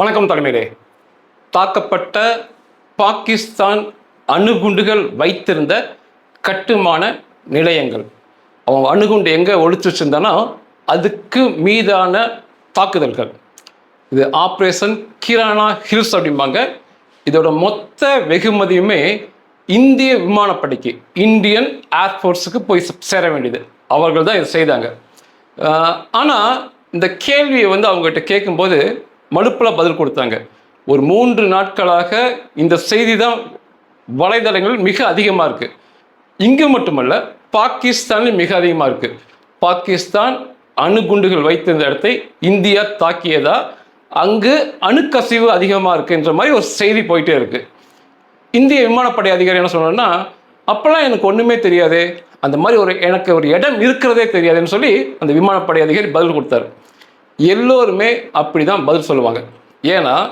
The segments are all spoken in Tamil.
வணக்கம் தலைமையிலே. தாக்கப்பட்ட பாகிஸ்தான் அணுகுண்டுகள் வைத்திருந்த கட்டுமான நிலையங்கள். அவங்க அணுகுண்டு எங்கே ஒழிச்சு வச்சிருந்தானா அதுக்கு மீதான தாக்குதல்கள். இது ஆப்ரேஷன் கிரானா ஹில்ஸ் அப்படிம்பாங்க. இதோட மொத்த வெகுமதியுமே இந்திய விமானப்படைக்கு இந்தியன் ஏர்ஃபோர்ஸுக்கு போய் சேர வேண்டியது. அவர்கள் தான் இதை செய்தாங்க. ஆனால் இந்த கேள்வியை வந்து அவங்ககிட்ட கேட்கும்போது மழுப்பில் பதில் கொடுத்தாங்க. ஒரு மூன்று நாட்களாக இந்த செய்தி தான் வலைதளங்கள் மிக அதிகமாக இருக்குது இங்கு மட்டுமல்ல பாகிஸ்தானில் மிக அதிகமாக இருக்குது பாகிஸ்தான் அணுகுண்டுகள் வைத்திருந்த இடத்தை இந்தியா தாக்கியதா? அங்கு அணுக்கசிவு அதிகமாக இருக்குன்ற மாதிரி ஒரு செய்தி போயிட்டே இருக்குது இந்திய விமானப்படை அதிகாரி என்ன சொன்னார்னா அப்போல்லாம் எனக்கு ஒன்றுமே தெரியாது. அந்த மாதிரி ஒரு எனக்கு ஒரு இடம் இருக்கிறதே தெரியாதுன்னு சொல்லி அந்த விமானப்படை அதிகாரி பதில் கொடுத்தாரு. எல்லோருமே அப்படி தான் பதில் சொல்லுவாங்க. ஏன்னா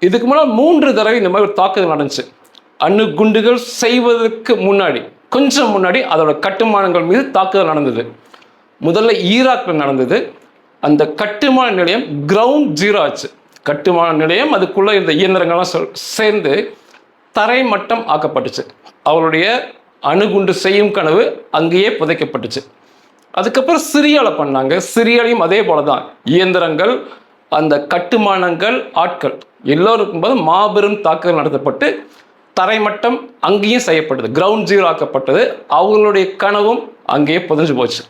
இதுக்கு முன்னால் மூன்று தடவை இந்த மாதிரி ஒரு தாக்குதல் நடந்துச்சு. அணு குண்டுகள் செய்வதற்கு முன்னாடி கொஞ்சம் முன்னாடி அதோட கட்டுமானங்கள் மீது தாக்குதல் நடந்தது. முதல்ல ஈராக்கில் நடந்தது. அந்த கட்டுமான நிலையம் கிரவுண்ட் ஜீரோ ஆச்சு. கட்டுமான நிலையம் அதுக்குள்ளே இருந்த இயந்திரங்கள்லாம் சொல் சேர்ந்து தரைமட்டம் ஆக்கப்பட்டுச்சு. அவருடைய அணுகுண்டு செய்யும் கனவு அங்கேயே புதைக்கப்பட்டுச்சு. அதுக்கப்புறம் சிரியாவில் பண்ணாங்க. சிரியாலையும் அதே போல தான் இயந்திரங்கள் அந்த கட்டுமானங்கள் ஆட்கள் எல்லோருக்கும் போது மாபெரும் தாக்குதல் நடத்தப்பட்டு தரைமட்டம் அங்கேயும் செய்யப்பட்டது. கிரவுண்ட் ஜீரோ ஆக்கப்பட்டது. அவங்களுடைய கனவும் அங்கேயே புதஞ்சு போச்சு.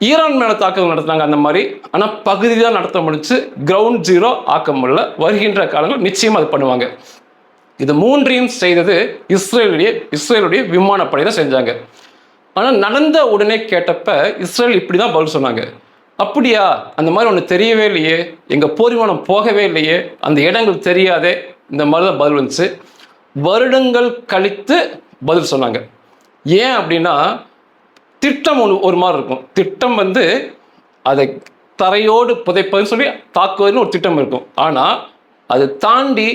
ஈரான் மேலே தாக்குதல் நடத்தினாங்க அந்த மாதிரி. ஆனால் பகுதி தான் நடத்த முடிச்சு கிரவுண்ட் ஜீரோ ஆக்க முடியல. வருகின்ற காலங்கள் நிச்சயம் அது பண்ணுவாங்க. இது மூன்றையும் செய்தது இஸ்ரேலுடைய இஸ்ரேலுடைய விமானப்படை தான் செஞ்சாங்க. ஆனால் நடந்த உடனே கேட்டப்ப இஸ்ரேல் இப்படி தான் பதில் சொன்னாங்க. அப்படியா? அந்த மாதிரி ஒன்று தெரியவே இல்லையே. எங்கள் போர்விமானம் போகவே இல்லையே. அந்த இடங்கள் தெரியாதே. இந்த மாதிரி தான் பதில் வந்துச்சு. வருடங்கள் கழித்து பதில் சொன்னாங்க. ஏன் அப்படின்னா திட்டம் ஒன்று ஒரு மாதிரி இருக்கும். திட்டம் வந்து அதை தரையோடு புதைப்பதுன்னு சொல்லி தாக்குவதுன்னு ஒரு திட்டம் இருக்கும். ஆனால் அதை தாண்டி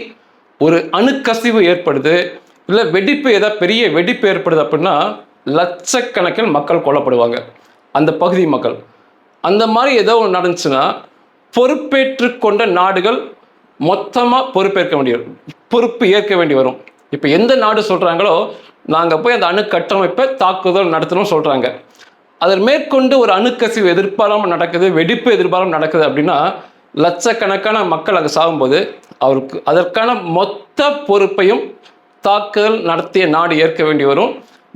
ஒரு அணுக்கசிவு ஏற்படுது. இல்லை வெடிப்பு ஏதாவது பெரிய வெடிப்பு ஏற்படுது அப்படின்னா லட்சக்கணக்கில் மக்கள் கொல்லப்படுவாங்க. அந்த பகுதி மக்கள். அந்த மாதிரி ஏதோ ஒன்று நடந்துச்சுன்னா பொறுப்பேற்று கொண்ட நாடுகள் மொத்தமாக பொறுப்பேற்க வேண்டி வரும் பொறுப்பு ஏற்க வேண்டி வரும். இப்போ எந்த நாடு சொல்கிறாங்களோ நாங்கள் போய் அந்த அணு கட்டமைப்பை தாக்குதல் நடத்தணும்னு சொல்கிறாங்க அதன் மேற்கொண்டு ஒரு அணுக்கசிவு எதிர்பாராமல் நடக்குது வெடிப்பு எதிர்பாராமல் நடக்குது அப்படின்னா லட்சக்கணக்கான மக்கள் அங்கே சாகும்போது அவருக்கு அதற்கான மொத்த பொறுப்பையும் தாக்குதல் நடத்திய நாடு ஏற்க வேண்டி வரும்.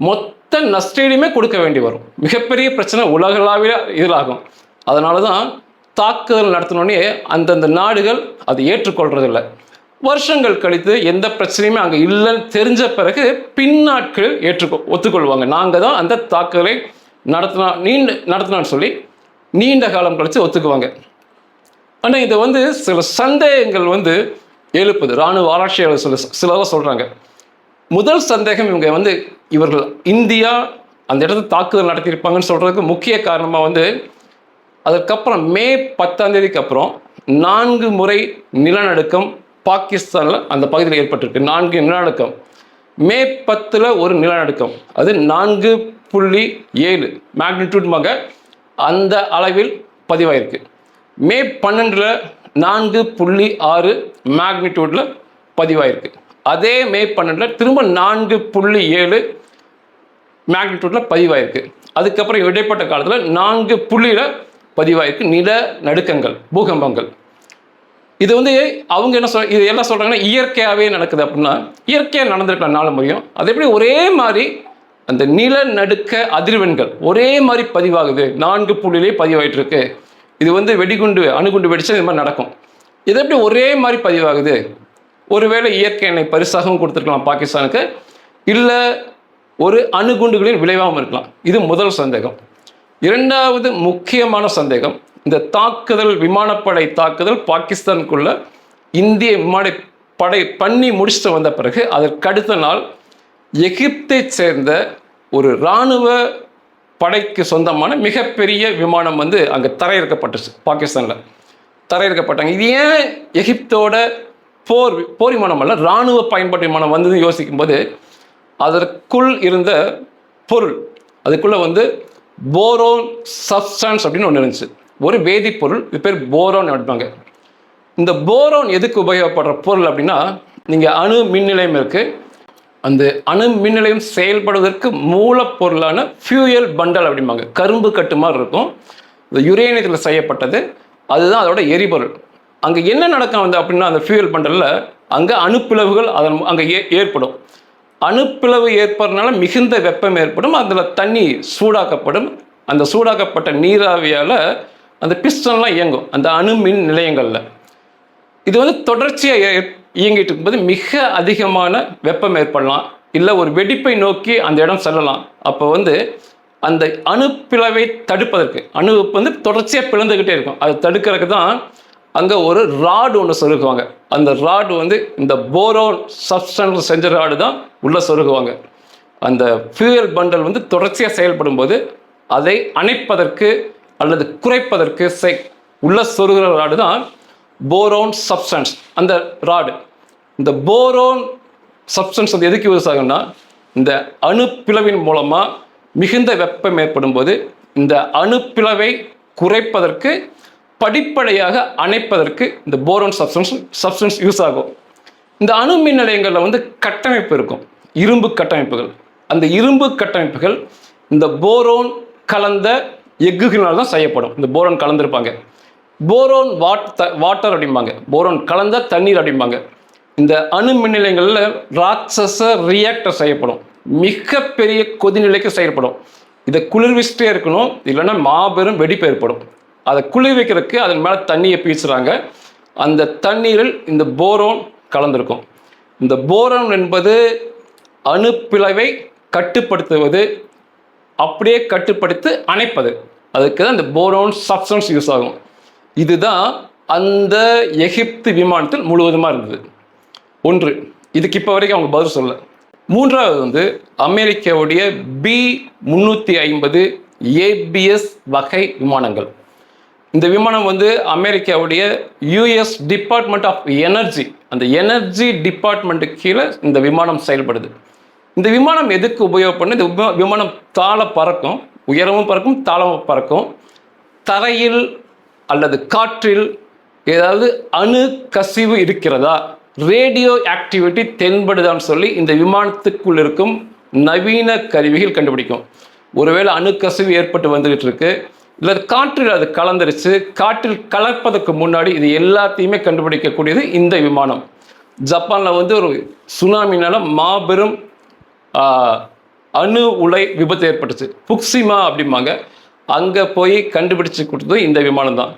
மொத்த நஷ்டீடுமே கொடுக்க வேண்டி வரும். மிகப்பெரிய பிரச்சனை உலகளாவிய இதிலாகும். அதனால தான் தாக்குதல் நடத்தினோடனே அந்தந்த நாடுகள் அதை ஏற்றுக்கொள்றதில்லை. வருஷங்கள் கழித்து எந்த பிரச்சனையுமே அங்கே இல்லைன்னு தெரிஞ்ச பிறகு பின்னாட்கள் ஏற்றுக்கொ ஒத்துக்கொள்வாங்க. நாங்கள் தான் அந்த தாக்குதலை நடத்தினா நீண்ட நடத்தினான்னு சொல்லி நீண்ட காலம் கழித்து ஒத்துக்குவாங்க. ஆனால் இதை வந்து சில சந்தேகங்கள் வந்து எழுப்புது. இராணுவ ஆராய்ச்சியாளர் சில சிலதாக சொல்கிறாங்க முதல் சந்தேகம் இவங்க வந்து இவர்கள் இந்தியா அந்த இடத்துல தாக்குதல் நடத்தியிருப்பாங்கன்னு சொல்கிறதுக்கு முக்கிய காரணமாக வந்து அதுக்கப்புறம் மே பத்தாம் தேதிக்கு அப்புறம் நான்கு முறை நிலநடுக்கம் பாகிஸ்தானில் அந்த பகுதியில் ஏற்பட்டிருக்கு. நான்கு நிலநடுக்கம். மே பத்தில் ஒரு நிலநடுக்கம். அது நான்கு புள்ளி ஏழு மேக்னிடியூட்மாக அந்த அளவில் பதிவாயிருக்கு. மே பன்னெண்டில் நான்கு புள்ளி ஆறு மேக்னிடியூட்டில் பதிவாயிருக்கு. அதே மே பன்னெண்டில் திரும்ப நான்கு புள்ளி ஏழு மேக்னிடியூட்டில் பதிவாயிருக்கு. அதுக்கப்புறம் இடைப்பட்ட காலத்தில் நான்கு புள்ளியில் பதிவாயிருக்கு. நில நடுக்கங்கள் பூகம்பங்கள். இது வந்து அவங்க என்ன சொல் இது என்ன சொல்கிறாங்கன்னா இயற்கையாகவே நடக்குது அப்படின்னா இயற்கையாக நடந்திருக்கலாம் நாலு முறையும் அது எப்படி ஒரே மாதிரி அந்த நிலநடுக்க அதிர்வெண்கள் ஒரே மாதிரி பதிவாகுது. நான்கு புள்ளிலே பதிவாயிட்டு இருக்கு இது வந்து வெடிகுண்டு அணுகுண்டு வெடிச்சா இது மாதிரி நடக்கும். இது எப்படி ஒரே மாதிரி பதிவாகுது? ஒருவேளை இயற்கை எண்ணெய் பரிசாகவும் கொடுத்துருக்கலாம் பாகிஸ்தானுக்கு இல்லை ஒரு அணுகுண்டுகளின் விளைவாகவும் இருக்கலாம். இது முதல் சந்தேகம். இரண்டாவது முக்கியமான சந்தேகம் இந்த தாக்குதல் விமானப்படை தாக்குதல் பாகிஸ்தானுக்குள்ள இந்திய விமானப்படை பண்ணி முடிச்சுட்டு வந்த பிறகு அதற்கு அடுத்த நாள் எகிப்தை சேர்ந்த ஒரு இராணுவ படைக்கு சொந்தமான மிகப்பெரிய விமானம் வந்து அங்கே தரையிறக்கப்பட்டுச்சு பாகிஸ்தானில். தரையிறக்கப்பட்டாங்க. இது ஏன் எகிப்தோட போர் போர் விமானம் அல்ல இராணுவ பயன்பாட்டு விமானம் வந்ததுன்னு யோசிக்கும்போது அதற்குள் இருந்த பொருள் அதுக்குள்ளே வந்து போரோன் சப்ஸ்டன்ஸ் அப்படின்னு ஒன்று இருந்துச்சு. ஒரு வேதிப்பொருள் இது பேர் போரோன் அப்படிப்பாங்க இந்த போரோன் எதுக்கு உபயோகப்படுற பொருள் அப்படின்னா நீங்கள் அணு மின் நிலையம் இருக்குது அந்த அணு மின் நிலையம் செயல்படுவதற்கு மூலப்பொருளான ஃபியூயல் பண்டல் அப்படிம்பாங்க. கரும்பு கட்டு மாதிரி இருக்கும். இந்த யுரேனியத்தில் செய்யப்பட்டது. அதுதான் அதோட எரிபொருள். அங்கே என்ன நடக்கும் வந்து அப்படின்னா அந்த ஃபியூயல் பண்டலில் அங்கே அணுப்பிளவுகள் அதன் அங்கே ஏ ஏற்படும். அணுப்பிளவு ஏற்படுறதுனால மிகுந்த வெப்பம் ஏற்படும் அதில் தண்ணி சூடாக்கப்படும். அந்த சூடாக்கப்பட்ட நீராவியால் அந்த பிஸ்டன்லாம் இயங்கும் அந்த அணு மின் நிலையங்களில். இது வந்து தொடர்ச்சியாக இயங்கிட்டு இருக்கும்போது மிக அதிகமான வெப்பம் ஏற்படலாம். இல்லை ஒரு வெடிப்பை நோக்கி அந்த இடம் செல்லலாம். அப்போ வந்து அந்த அணுப்பிளவை தடுப்பதற்கு அணு வந்து தொடர்ச்சியாக பிளந்துக்கிட்டே இருக்கும். அதை தடுக்கிறதுக்கு தான் அங்கே ஒரு ராடு ஒன்று சொருகுவாங்க. அந்த ராடு வந்து இந்த போரோன் சப்ஸ்டன்ஸ் செஞ்ச ராடு தான் உள்ளே சொருகுவாங்க. அந்த ஃபியூயல் பண்டல் வந்து தொடர்ச்சியாக செயல்படும் போது அதை அணைப்பதற்கு அல்லது குறைப்பதற்கு செய் உள்ள சொருகிற ராடு தான் போரோன் சப்ஸ்டன்ஸ். அந்த ராடு. இந்த போரோன் சப்ஸ்டன்ஸ் வந்து எதுக்கு யூஸ் ஆகும்னா இந்த அணுப்பிளவின் மூலமாக மிகுந்த வெப்பம் ஏற்படும் போது இந்த அணுப்பிளவை குறைப்பதற்கு படிப்படியாக அணைப்பதற்கு இந்த போரோன் சப்ஸ்டன்ஸ் சப்ஸ்டன்ஸ் யூஸ் ஆகும். இந்த அணு மின் நிலையங்களில் வந்து கட்டமைப்பு இருக்கும். இரும்பு கட்டமைப்புகள். அந்த இரும்பு கட்டமைப்புகள் இந்த போரோன் கலந்த எஃகுகளால் தான் செய்யப்படும். இந்த போரோன் கலந்துருப்பாங்க. போரோன் வாட் வாட்டர் அப்படிம்பாங்க. போரோன் கலந்த தண்ணீர் அப்படிம்பாங்க. இந்த அணு மின் நிலையங்களில் ராட்சச ரியாக்டர் செய்யப்படும். மிகப்பெரிய கொதிநிலைக்கு செயல்படும் இதை குளிர்விச்சிட்டே இருக்கணும். இல்லைன்னா மாபெரும் வெடிப்பு ஏற்படும். அதை குளிர் வைக்கிறதுக்கு அதன் மேலே தண்ணியை பீசுகிறாங்க அந்த தண்ணீரில் இந்த போரோன் கலந்திருக்கும். இந்த போரோன் என்பது அணுப்பிளவை கட்டுப்படுத்துவது. அப்படியே கட்டுப்படுத்தி அணைப்பது. அதுக்கு தான் இந்த போரோன் சப்ஸ்டன்ஸ் யூஸ் ஆகும். இதுதான் அந்த எகிப்து விமானத்தில் முழுவதுமாக இருந்தது. ஒன்று இதுக்கு இப்போ வரைக்கும் அவங்க பதில் சொல்ல மூன்றாவது வந்து அமெரிக்காவுடைய பி முந்நூற்றி ஐம்பது ஏபிஎஸ் வகை விமானங்கள். இந்த விமானம் வந்து அமெரிக்காவுடைய யூஎஸ் டிபார்ட்மெண்ட் ஆஃப் எனர்ஜி அந்த எனர்ஜி டிபார்ட்மெண்ட்டு கீழே இந்த விமானம் செயல்படுது. இந்த விமானம் எதுக்கு உபயோகப்படும் இந்த விமா- விமானம் தாழ பறக்கும் உயரமும் பறக்கும் தாளமும் பறக்கும். தரையில் அல்லது காற்றில் ஏதாவது அணு கசிவு இருக்கிறதா? ரேடியோ ஆக்டிவிட்டி தென்படுதான்னு சொல்லி இந்த விமானத்துக்குள் இருக்கும் நவீன கருவிகள் கண்டுபிடிக்கும். ஒருவேளை அணுக்கசிவு ஏற்பட்டு வந்துகிட்டு இருக்குது இல்லை காற்றில் அது கலந்துருச்சு காற்றில் கலப்பதற்கு முன்னாடி இது எல்லாத்தையுமே கண்டுபிடிக்கக்கூடியது இந்த விமானம். ஜப்பானில் வந்து ஒரு சுனாமினால் மாபெரும் அணு உலை விபத்து ஏற்பட்டுச்சு. புக்சிமா அப்படிம்பாங்க. அங்கே போய் கண்டுபிடிச்சு கொடுத்தது இந்த விமானம் தான்.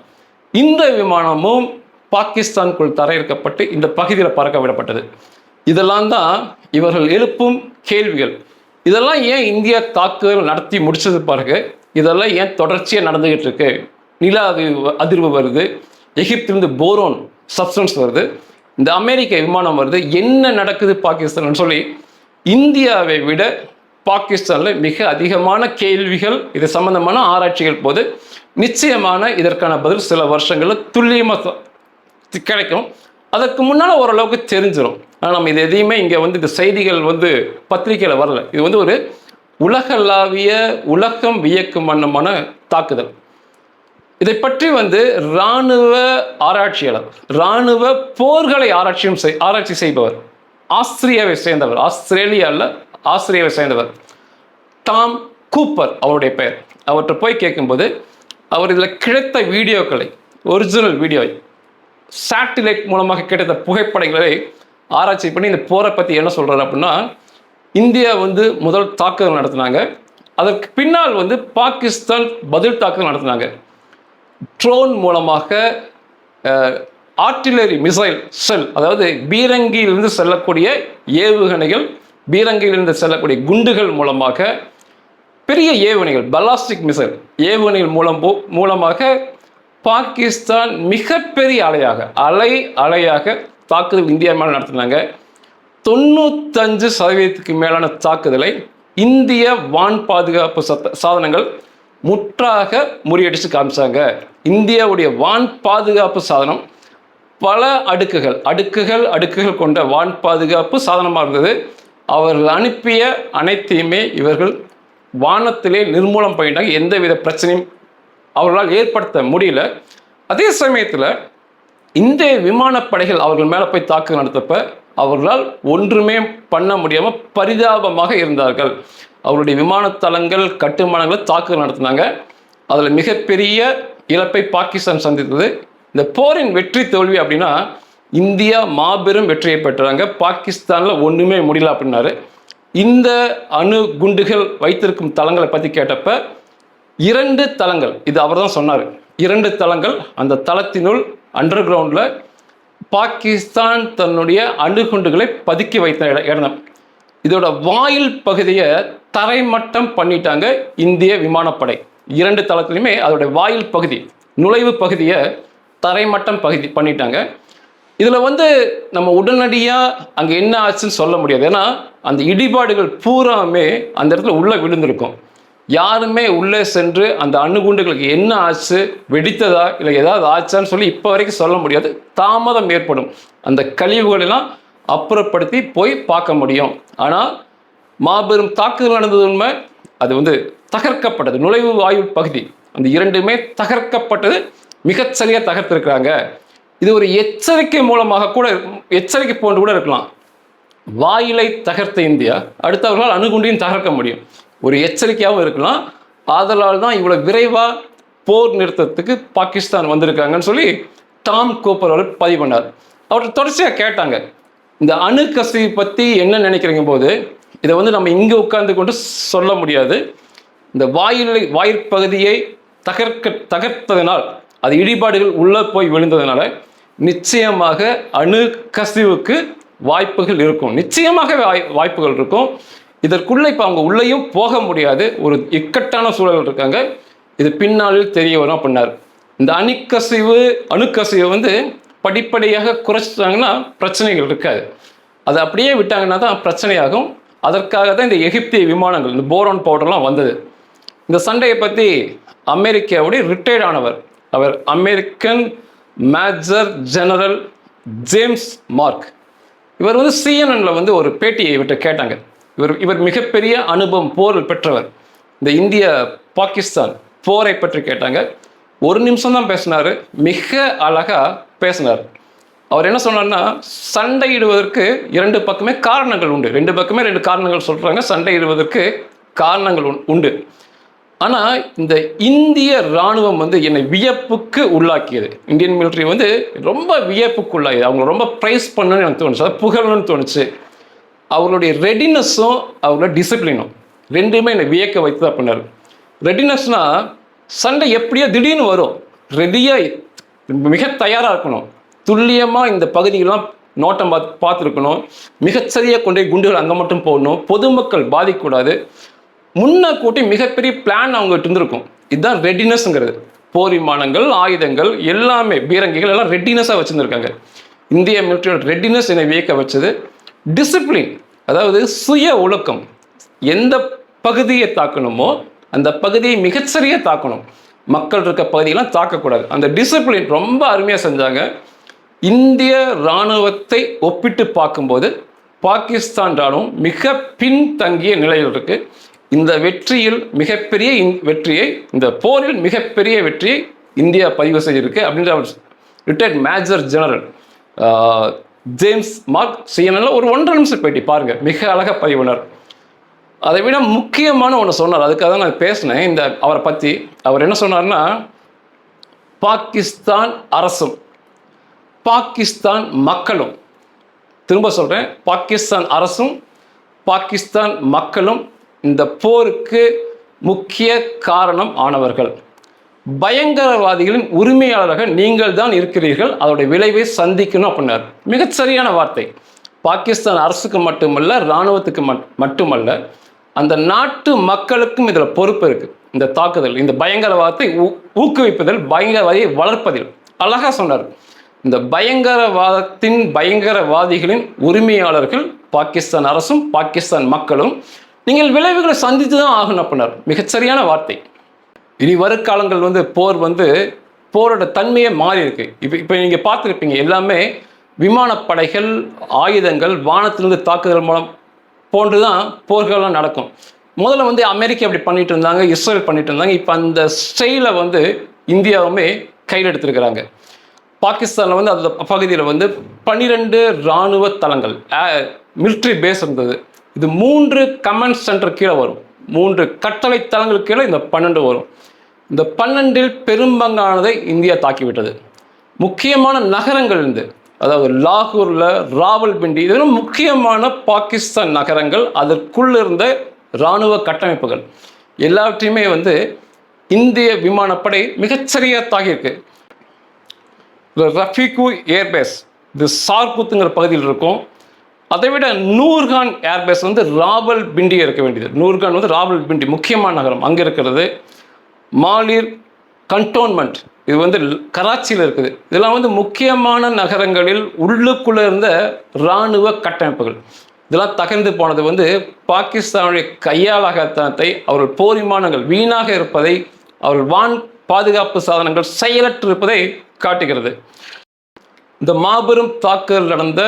இந்த விமானமும் பாகிஸ்தானுக்குள் தரையிறக்கப்பட்டு இந்த பகுதியில் பறக்க விடப்பட்டது. இதெல்லாம் தான் இவர்கள் எழுப்பும் கேள்விகள். இதெல்லாம் ஏன் இந்தியா தாக்குதல் நடத்தி முடித்தது பிறகு இதெல்லாம் ஏன் தொடர்ச்சியாக நடந்துகிட்டு இருக்கு நில அதிர்வு அதிர்வு வருது. எகிப்திலிருந்து போரோன் சப்ஸ்டன்ஸ் வருது. இந்த அமெரிக்க விமானம் வருது. என்ன நடக்குது பாகிஸ்தான் சொல்லி இந்தியாவை விட பாகிஸ்தானில் மிக அதிகமான கேள்விகள் இது சம்பந்தமான ஆராய்ச்சிகள் போது நிச்சயமான இதற்கான பதில் சில வருஷங்களில் துல்லியமாக கிடைக்கும். அதற்கு முன்னால் ஓரளவுக்கு தெரிஞ்சிடும் ஆனால் நம்ம இது எதையுமே இங்கே வந்து இந்த செய்திகள் வந்து பத்திரிகையில் வரல. இது வந்து ஒரு உலகளாவிய உலகம் வியக்கும் வண்ணமான தாக்குதல். இதை பற்றி வந்து இராணுவ ஆராய்ச்சியாளர் இராணுவ போர்களை ஆராய்ச்சியும் செய் ஆராய்ச்சி செய்பவர் ஆஸ்திரியாவை சேர்ந்தவர் ஆஸ்திரேலியாவில் ஆஸ்திரியாவை சேர்ந்தவர் டாம் கூப்பர் அவருடைய பெயர். அவர்கிட்ட போய் கேட்கும்போது அவர் இதில் கிடைத்த வீடியோக்களை ஒரிஜினல் வீடியோ சேட்டிலைட் மூலமாக கிடைத்த புகைப்படங்களை ஆராய்ச்சி பண்ணி இந்த போரை பற்றி என்ன சொல்கிறார் அப்படின்னா இந்தியா வந்து முதல் தாக்குதல் நடத்தினாங்க. அதற்கு பின்னால் வந்து பாகிஸ்தான் பதில் தாக்குதல் நடத்தினாங்க. ட்ரோன் மூலமாக ஆர்டிலரி மிசைல் செல் அதாவது பீரங்கியிலிருந்து செல்லக்கூடிய ஏவுகணைகள் பீரங்கியிலிருந்து செல்லக்கூடிய குண்டுகள் மூலமாக பெரிய ஏவுகணைகள் பலாஸ்டிக் மிசைல் ஏவுகணைகள் மூலம் மூலமாக பாகிஸ்தான் மிகப்பெரிய அலையாக அலை அலையாக தாக்குதல் இந்தியா மேலே நடத்தினாங்க. தொண்ணூத்தஞ்சு சதவீதத்துக்கு மேலான தாக்குதலை இந்திய வான் பாதுகாப்பு சத்த சாதனங்கள் முற்றாக முறியடித்து காமிச்சாங்க. இந்தியாவுடைய வான் பாதுகாப்பு சாதனம் பல அடுக்குகள் அடுக்குகள் அடுக்குகள் கொண்ட வான் பாதுகாப்பு சாதனமாக இருந்தது. அவர்கள் அனுப்பிய அனைத்தையுமே இவர்கள் வானத்திலே நிர்மூலம் பண்ணிட்டாங்க. எந்தவித பிரச்சனையும் அவர்களால் ஏற்படுத்த முடியல. அதே சமயத்தில் இந்திய விமானப்படைகள் அவர்கள் மேலே போய் தாக்குதல் நடத்தப்ப அவர்களால் ஒன்றுமே பண்ண முடியாமல் பரிதாபமாக இருந்தார்கள். அவருடைய விமானத்தளங்கள் கட்டுமானங்களை தாக்குதல் நடத்தினாங்க. அதில் மிகப்பெரிய இழப்பை பாகிஸ்தான் சந்தித்தது. இந்த போரின் வெற்றி தோல்வி அப்படின்னா இந்தியா மாபெரும் வெற்றியை பெற்றாங்க. பாகிஸ்தானில் ஒன்றுமே முடியல அப்படின்னாரு. இந்த அணு குண்டுகள் வைத்திருக்கும் தளங்களை பற்றி கேட்டப்ப இரண்டு தளங்கள் இது அவர் தான் சொன்னார். இரண்டு தளங்கள் அந்த தளத்தினுள் அண்டர் கிரவுண்டில் பாகிஸ்தான் தன்னுடைய அணுகுண்டுகளை பதுக்கி வைத்த இடம் இதோட வாயில் பகுதியை தரைமட்டம் பண்ணிட்டாங்க இந்திய விமானப்படை. இரண்டு தளத்துலையுமே அதோட வாயில் பகுதி நுழைவு பகுதியை தரைமட்டம் பகுதி பண்ணிட்டாங்க. இதில் வந்து நம்ம உடனடியாக அங்கே என்ன ஆச்சுன்னு சொல்ல முடியாது. ஏன்னா அந்த இடிபாடுகள் பூராமே அந்த இடத்துல உள்ளே விழுந்திருக்கும். யாருமே உள்ளே சென்று அந்த அணுகுண்டுகளுக்கு என்ன ஆச்சு வெடித்ததா இல்லை ஏதாவது ஆச்சான்னு சொல்லி இப்போ வரைக்கும் சொல்ல முடியாது. தாமதம் ஏற்படும். அந்த கழிவுகளெல்லாம் அப்புறப்படுத்தி போய் பார்க்க முடியும். ஆனால் மாபெரும் தாக்குதல் நடந்தது உண்மை அது வந்து தகர்க்கப்பட்டது. நுழைவு வாயு பகுதி அந்த இரண்டுமே தகர்க்கப்பட்டது. மிகச்சரியாக தகர்த்திருக்கிறாங்க. இது ஒரு எச்சரிக்கை மூலமாக கூட எச்சரிக்கை போன்று கூட இருக்கலாம். வாயிலை தகர்த்த இந்தியா அடுத்தவர்களால் அணுகுண்டையும் தகர்க்க முடியும். ஒரு எச்சரிக்கையாகவும் இருக்கலாம். ஆதலால் தான் இவ்வளோ விரைவாக போர் நிறுத்தத்துக்கு பாகிஸ்தான் வந்திருக்காங்கன்னு சொல்லி டாம் கோப்பர் அவர் பதிவு பண்ணார். அவர் தொடர்ச்சியாக கேட்டாங்க. இந்த அணு கசிவு பற்றி என்ன நினைக்கிறீங்க போது இதை வந்து நம்ம இங்கே உட்கார்ந்து கொண்டு சொல்ல முடியாது. இந்த வாயிலை வாயிற் பகுதியை தகர்க்க தகர்த்ததனால் அது இடிபாடுகள் உள்ளே போய் விழுந்ததுனால நிச்சயமாக அணு கசிவுக்கு வாய்ப்புகள் இருக்கும். நிச்சயமாக வாய் வாய்ப்புகள் இருக்கும். இதற்குள்ளே இப்போ அவங்க உள்ளேயும் போக முடியாது. ஒரு இக்கட்டான சூழல் இருக்காங்க. இது பின்னாளில் தெரிய வரும் அப்படின்னார். இந்த அணுக்கசிவு அணுக்கசிவு வந்து படிப்படியாக குறைச்சிட்டாங்கன்னா பிரச்சனைகள் இருக்காது. அதை அப்படியே விட்டாங்கன்னா தான் பிரச்சனையாகும். அதற்காக தான் இந்த எகிப்திய விமானங்கள் இந்த போரான் பவுடர்லாம் வந்தது. இந்த சண்டையை பற்றி அமெரிக்காவுடைய ரிட்டையர்ட் ஆனவர் அவர் American major general James Mark இவர் வந்து சிஎன்என்ல வந்து ஒரு பேட்டியை இவர்கிட்ட கேட்டாங்க. இவர் இவர் மிகப்பெரிய அனுபவம் போர் பெற்றவர். இந்த இந்திய பாகிஸ்தான் போரை பற்றி கேட்டாங்க. ஒரு நிமிஷம் தான் பேசினாரு. மிக அழகாக பேசினார். அவர் என்ன சொன்னார்னா சண்டையிடுவதற்கு இரண்டு பக்கமே காரணங்கள் உண்டு. ரெண்டு பக்கமே ரெண்டு காரணங்கள் சொல்கிறாங்க சண்டையிடுவதற்கு காரணங்கள் உண்- உண்டு. ஆனால் இந்த இந்திய இராணுவம் வந்து என்னை வியப்புக்கு உள்ளாக்கியது. இந்தியன் மிலிட்ரி வந்து ரொம்ப வியப்புக்கு உள்ளாகியது அவங்க ரொம்ப ப்ரைஸ் பண்ணணும்னு எனக்கு தோணுச்சு. அதை புகழணும்னு தோணுச்சு. அவங்களுடைய ரெடினஸும் அவங்களோட டிசிப்ளினும் ரெண்டுமே என்னை வியக்க வைத்தது அப்படின்னாரு ரெடினஸ்னால் சண்டை எப்படியோ திடீர்னு வரும். ரெடியாக மிக தயாராக இருக்கணும். துல்லியமாக இந்த பகுதிகளெலாம் நோட்டம் பார்த்து பார்த்துருக்கணும். மிகச்சரியாக கொண்டு போய் குண்டுகள் அங்கே மட்டும் போடணும். பொதுமக்கள் பாதிக்கக்கூடாது. முன்ன கூட்டி மிகப்பெரிய பிளான் அவங்ககிட்ட இருந்திருக்கும். இதுதான் ரெடினஸ்ங்கிறது போர் விமானங்கள் ஆயுதங்கள் எல்லாமே பீரங்கிகள் எல்லாம் ரெட்டினஸாக வச்சுருந்துருக்காங்க. இந்திய மிலிட்டரியோட ரெட்டினஸ் என்னை வியக்க வச்சது. டிசிப்ளின் அதாவது சுய ஒழுக்கம். எந்த பகுதியை தாக்கணுமோ அந்த பகுதியை மிகச்சரியாக தாக்கணும். மக்கள் இருக்க பகுதியெல்லாம் தாக்கக்கூடாது. அந்த டிசிப்ளின் ரொம்ப அருமையாக செஞ்சாங்க. இந்திய இராணுவத்தை ஒப்பிட்டு பார்க்கும்போது பாகிஸ்தான் ராணுவம் மிக பின்தங்கிய நிலையில் இருக்கு. இந்த வெற்றியில் மிகப்பெரிய இந்- வெற்றியை இந்த போரில் மிகப்பெரிய வெற்றியை இந்தியா பதிவு செய்திருக்கு அப்படின்ற அவர் retired major general James Mark சிஎன்எல்ல ஒரு ஒன்றரை நிமிஷம் பேட்டி பாருங்க மிக அழகா பதிவுனர் அதை விட முக்கியமான ஒன்று சொன்னார் அதுக்காக தான் நான் பேசினேன். இந்த அவரை பற்றி அவர் என்ன சொன்னார்னா பாகிஸ்தான் அரசும் பாகிஸ்தான் மக்களும் திரும்ப சொல்கிறேன் பாகிஸ்தான் அரசும் பாகிஸ்தான் மக்களும் இந்த போருக்கு முக்கிய காரணம் ஆனவர்கள். பயங்கரவாதிகளின் உரிமையாளராக நீங்கள் தான் இருக்கிறீர்கள். அதோடைய விளைவை சந்திக்கணும் அப்படின்னார். மிகச்சரியான வார்த்தை. பாகிஸ்தான் அரசுக்கு மட்டுமல்ல இராணுவத்துக்கு மட்- மட்டுமல்ல அந்த நாட்டு மக்களுக்கும் இதில் பொறுப்பு இருக்கு. இந்த தாக்குதல் இந்த பயங்கரவாதத்தை ஊ- ஊக்குவிப்பதில் பயங்கரவாதியை வளர்ப்பதில். அழகாக சொன்னார். இந்த பயங்கரவாதத்தின் பயங்கரவாதிகளின் உரிமையாளர்கள் பாகிஸ்தான் அரசும் பாகிஸ்தான் மக்களும் நீங்கள் விளைவுகளை சந்தித்து தான் ஆகணும் அப்படின்னார். மிகச்சரியான வார்த்தை. இனி வருக்காலங்கள் வந்து போர் வந்து போரோட தன்மையே மாறி இருக்கு இப்போ இப்போ நீங்கள் பார்த்துருப்பீங்க எல்லாமே விமானப்படைகள் ஆயுதங்கள் வானத்திலிருந்து தாக்குதல் மூலம் போன்று தான் போர்கள்லாம் நடக்கும். முதல்ல வந்து அமெரிக்கா அப்படி பண்ணிட்டு இருந்தாங்க இஸ்ரேல் பண்ணிட்டு இருந்தாங்க இப்போ அந்த ஸ்டைலை வந்து இந்தியாவுமே கையில் எடுத்திருக்கிறாங்க. பாகிஸ்தானில் வந்து அந்த பகுதியில் வந்து பன்னிரெண்டு இராணுவ தளங்கள் மிலிட்ரி பேஸ் இருந்தது. இது மூன்று கமாண்ட் சென்டர் கீழே வரும். மூன்று கட்டளை தளங்களுக்கு கீழே இந்த பன்னெண்டு வரும். இந்த பன்னெண்டில் பெரும்பங்கானதை இந்தியா தாக்கிவிட்டது. முக்கியமான நகரங்கள் இருந்து அதாவது லாகூரில் ராவல்பிண்டி இதெல்லாம் முக்கியமான பாகிஸ்தான் நகரங்கள் அதற்குள்ள இருந்த இராணுவ கட்டமைப்புகள். எல்லாவற்றையுமே வந்து இந்திய விமானப்படை மிகச்சரியாக தாக்கியிருக்கு. ரஃபீகு ஏர்பேஸ் இது சார்குத்துங்கிற பகுதியில் இருக்கும். அதை விட நூர்கான் ஏர்பேஸ் வந்து ராபல் பிண்டி இருக்க வேண்டியது. நூர்கான் வந்து ராபல் பிண்டி முக்கியமான நகரம். அங்கே இருக்கிறது மாலிர் கண்டோன்மெண்ட். இது வந்து கராச்சியில் இருக்குது. இதெல்லாம் வந்து முக்கியமான நகரங்களில் உள்ளுக்குள்ளே இருந்த இராணுவ கட்டமைப்புகள். இதெல்லாம் தகர்ந்து போனது வந்து பாகிஸ்தானுடைய கையாளகத்தனத்தை அவர்கள் போர் விமானங்கள் வீணாக இருப்பதை அவர்கள் வான் பாதுகாப்பு சாதனங்கள் செயலற்று இருப்பதை காட்டுகிறது. இந்த மாபெரும் தாக்குதல் நடந்த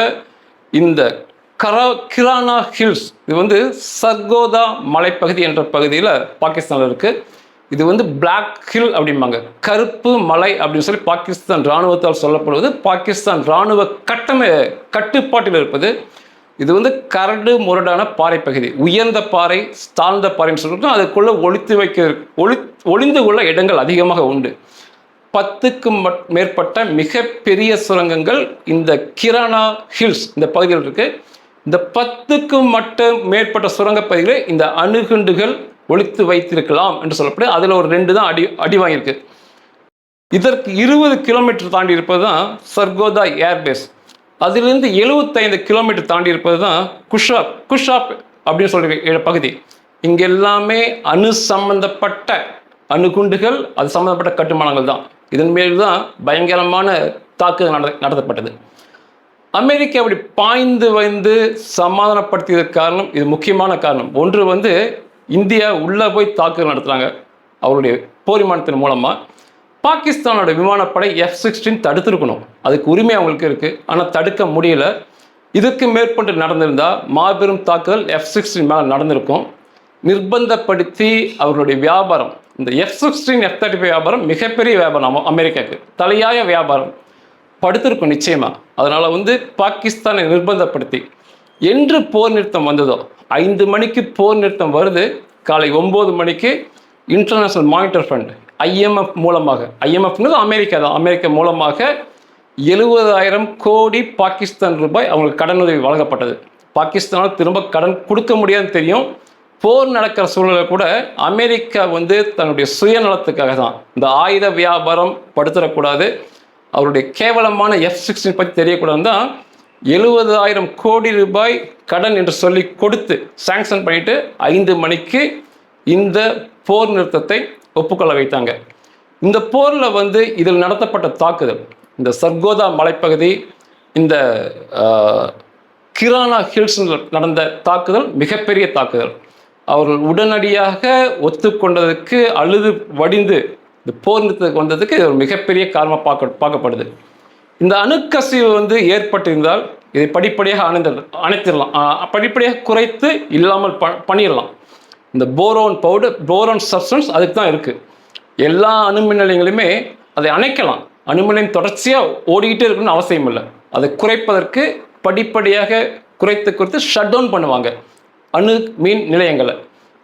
இந்த கரா கிரானா ஹில்ஸ் இது வந்து சர்கோதா மலைப்பகுதி என்ற பகுதியில் பாகிஸ்தானில் இருக்குது இது வந்து பிளாக் ஹில் அப்படிம்பாங்க. கருப்பு மலை அப்படின்னு சொல்லி பாகிஸ்தான் இராணுவத்தால் சொல்லப்படுவது. பாகிஸ்தான் இராணுவ கட்டமை கட்டுப்பாட்டில் இருப்பது. இது வந்து கரடு முரடான பாறை பகுதி உயர்ந்த பாறை தாழ்ந்த பாறைன்னு சொல்லிட்டு அதுக்குள்ளே ஒளித்து வைக்க ஒளி ஒளிந்து கொள்ள இடங்கள் அதிகமாக உண்டு. பத்துக்கும் மேற்பட்ட மிகப்பெரிய சுரங்கங்கள் இந்த கிரானா ஹில்ஸ் இந்த பகுதியில் இருக்கு. இந்த பத்துக்கும் மட்டும் மேற்பட்ட சுரங்க பகுதிகளை இந்த அணுகுண்டுகள் ஒழித்து வைத்திருக்கலாம் என்று சொல்லப்படும். அதில் ஒரு ரெண்டு தான் அடி அடி வாங்கியிருக்கு. இதற்கு இருபது கிலோமீட்டர் தாண்டி இருப்பது தான் சர்கோதா ஏர்பேஸ் அதிலிருந்து எழுபத்தைந்து கிலோமீட்டர் தாண்டி இருப்பது தான் குஷாப் குஷாப் அப்படின்னு சொல்ற பகுதி. இங்கே எல்லாமே அணு சம்பந்தப்பட்ட அணுகுண்டுகள் அது சம்பந்தப்பட்ட கட்டுமானங்கள் தான். இதன் மேல் தான் பயங்கரமான தாக்குதல் நட நடத்தப்பட்டது. அமெரிக்கா அப்படி பாய்ந்து வந்து சமாதானப்படுத்தியதற்கு காரணம் இது முக்கியமான காரணம். ஒன்று வந்து இந்தியா உள்ளே போய் தாக்குதல் நடத்துகிறாங்க அவருடைய போர் விமானத்தின் மூலமாக பாகிஸ்தானோட விமானப்படை எஃப் சிக்ஸ்டீன் தடுத்துருக்கணும். அதுக்கு உரிமை அவங்களுக்கு இருக்குது ஆனால் தடுக்க முடியல. இதுக்கு மேற்கொண்டு நடந்திருந்தால் மாபெரும் தாக்குதல் எஃப் சிக்ஸ்டீன் மேலே நடந்திருக்கும். நிர்பந்தப்படுத்தி அவர்களுடைய வியாபாரம் இந்த F sixteen F thirty five வியாபாரம் மிகப்பெரிய வியாபாரம் அமெரிக்காவுக்கு தலையாய வியாபாரம். படுத்திருக்கும் நிச்சயமாக அதனால் வந்து பாகிஸ்தானை நிர்பந்தப்படுத்தி என்று போர் நிறுத்தம் வந்ததோ ஐந்து மணிக்கு போர் நிறுத்தம் வருது. காலை ஒம்பது மணிக்கு இன்டர்நேஷ்னல் மானிட்டர் ஃபண்ட் ஐஎம்எஃப் மூலமாக. ஐஎம்எஃப்னு அமெரிக்கா தான். அமெரிக்கா மூலமாக எழுபதாயிரம் கோடி பாகிஸ்தான் ரூபாய் அவங்களுக்கு கடனுதவி வழங்கப்பட்டது. பாகிஸ்தானால் திரும்ப கடன் கொடுக்க முடியாதுன்னு தெரியும். போர் நடக்கிற சூழ்நிலை கூட அமெரிக்கா வந்து தன்னுடைய சுயநலத்துக்காக தான் இந்த ஆயுத வியாபாரம் படுத்துடக்கூடாது அவருடைய கேவலமான எஃப் சிக்ஸ்டின் பற்றி தெரியக்கூடாது தான் எழுபதாயிரம் கோடி ரூபாய் கடன் என்று சொல்லி கொடுத்து சாங்ஷன் பண்ணிட்டு ஐந்து மணிக்கு இந்த போர் நிறுத்தத்தை ஒப்புக்கொள்ள வைத்தாங்க. இந்த போரில் வந்து இதில் நடத்தப்பட்ட தாக்குதல் இந்த சர்கோதா மலைப்பகுதி இந்த கிரானா ஹில்ஸ் நடந்த தாக்குதல் மிகப்பெரிய தாக்குதல். அவர்கள் உடனடியாக ஒத்துக்கொண்டதுக்கு அழுது வடிந்து இந்த போர் நிறுத்தத்துக்கு வந்ததுக்கு இது ஒரு மிகப்பெரிய காரணமாக பார்க்க பார்க்கப்படுது. இந்த அணுக்கசிவு வந்து ஏற்பட்டிருந்தால் இதை படிப்படியாக அணைந்து அணைத்திடலாம். படிப்படியாக குறைத்து இல்லாமல் ப பண்ணிடலாம். இந்த போரோன் பவுடர் போரோன் சப்ஸ்டன்ஸ் அதுக்கு தான் இருக்குது எல்லா அணுமின் நிலையங்களையுமே அதை அணைக்கலாம். அணுமின் தொடர்ச்சியாக ஓடிக்கிட்டே இருக்கணும்னு அவசியம் இல்லை அதை குறைப்பதற்கு படிப்படியாக குறைத்து குறைத்து ஷட் டவுன் பண்ணுவாங்க. அணு மீன் நிலையங்களை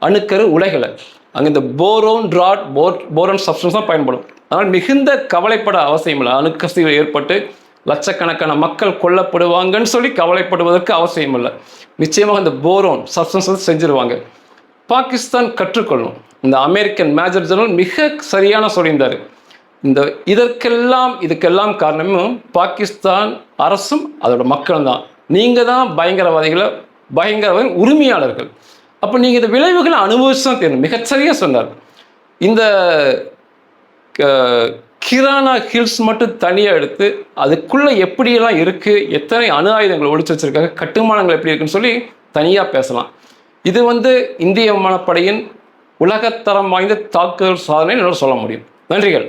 அணுக்கரு உலைகளை. அங்கே இந்த போரோன் ட்ராட் போர் போரோன் சப்ஸ்டன்ஸ் தான் பயன்படும். அதனால் மிகுந்த கவலைப்பட அவசியம் இல்லை. அணுக்கசிவு ஏற்பட்டு லட்சக்கணக்கான மக்கள் கொல்லப்படுவாங்கன்னு சொல்லி கவலைப்படுவதற்கு அவசியம் இல்லை. நிச்சயமாக இந்த போரோன் சப்ஸ்டன்ஸ் வந்து செஞ்சுருவாங்க. பாகிஸ்தான் கற்றுக்கொள்ளும். இந்த அமெரிக்கன் மேஜர் ஜெனரல் மிக சரியான சொல்லியிருந்தார். இந்த இதற்கெல்லாம் இதுக்கெல்லாம் காரணமும் பாகிஸ்தான் அரசும் அதோட மக்கள் தான் நீங்கள் தான் பயங்கரவாதிகளை பயங்கரவாதி உரிமையாளர்கள். அப்போ நீங்கள் இந்த விளைவுகளை அனுபவிச்சு தான் தெரியும் மிகச்சரியாக சொன்னார். இந்த கிரானா ஹில்ஸ் மட்டும் தனியாக எடுத்து அதுக்குள்ளே எப்படியெல்லாம் இருக்குது எத்தனை அணு ஆயுதங்கள் ஒழிச்சு வச்சுருக்காங்க கட்டுமானங்கள் எப்படி இருக்குன்னு சொல்லி தனியாக பேசலாம். இது வந்து இந்திய விமானப்படையின் உலகத்தரம் வாய்ந்த தாக்குதல் சாதனை என்னால் சொல்ல முடியும். நன்றிகள்.